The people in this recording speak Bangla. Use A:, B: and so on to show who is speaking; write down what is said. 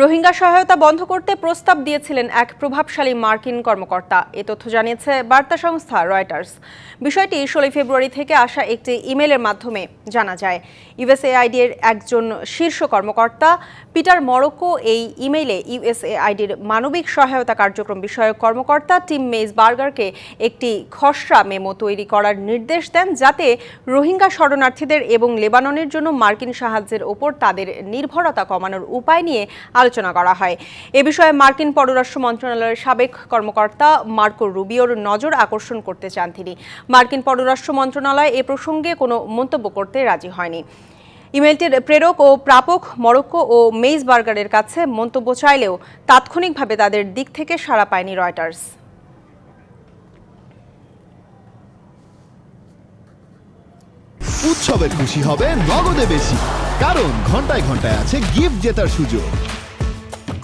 A: রোহিঙ্গা সহায়তা বন্ধ করতে প্রস্তাব দিয়েছিলেন এক প্রভাবশালী মার্কিন কর্মকর্তা। এ তথ্য জানিয়েছে বার্তা সংস্থা রয়টার্স। বিষয়টি ষোলোই ফেব্রুয়ারি থেকে আসা একটি ইমেলের মাধ্যমে জানা যায়। ইউএসএআইডি এর একজন শীর্ষ কর্মকর্তা পিটার মরক্কো এই ইমেইলে ইউএসএআইডির মানবিক সহায়তা কার্যক্রম বিষয়ক কর্মকর্তা টিম মেজ বার্গারকে একটি খসড়া মেমো তৈরি করার নির্দেশ দেন, যাতে রোহিঙ্গা শরণার্থীদের এবং লেবাননের জন্য মার্কিন সাহায্যের ওপর তাদের নির্ভরতা কমানোর উপায় নিয়ে আলোচনা করা হয়। এ বিষয়ে মার্কিন পররাষ্ট্র মন্ত্রণালয়ের সাবেক কর্মকর্তা মার্কো রুবিওর নজর আকর্ষণ করতে চান তিনি। মার্কিন পররাষ্ট্র মন্ত্রণালয় এ প্রসঙ্গে কোনো মন্তব্য করতে রাজি হয়নি। ইমেলটির প্রেরক ও প্রাপক মরক্কো ও মেইজ বার্গারের কাছে মন্তব্য চাইলেও তাৎক্ষণিকভাবে তাদের দিক থেকে সাড়া পায়নি রয়টার্স।
B: উৎসবের খুশি হবে নগদে বেশি, কারণ ঘন্টায় ঘন্টায় আছে গিফট জেতার সুযোগ।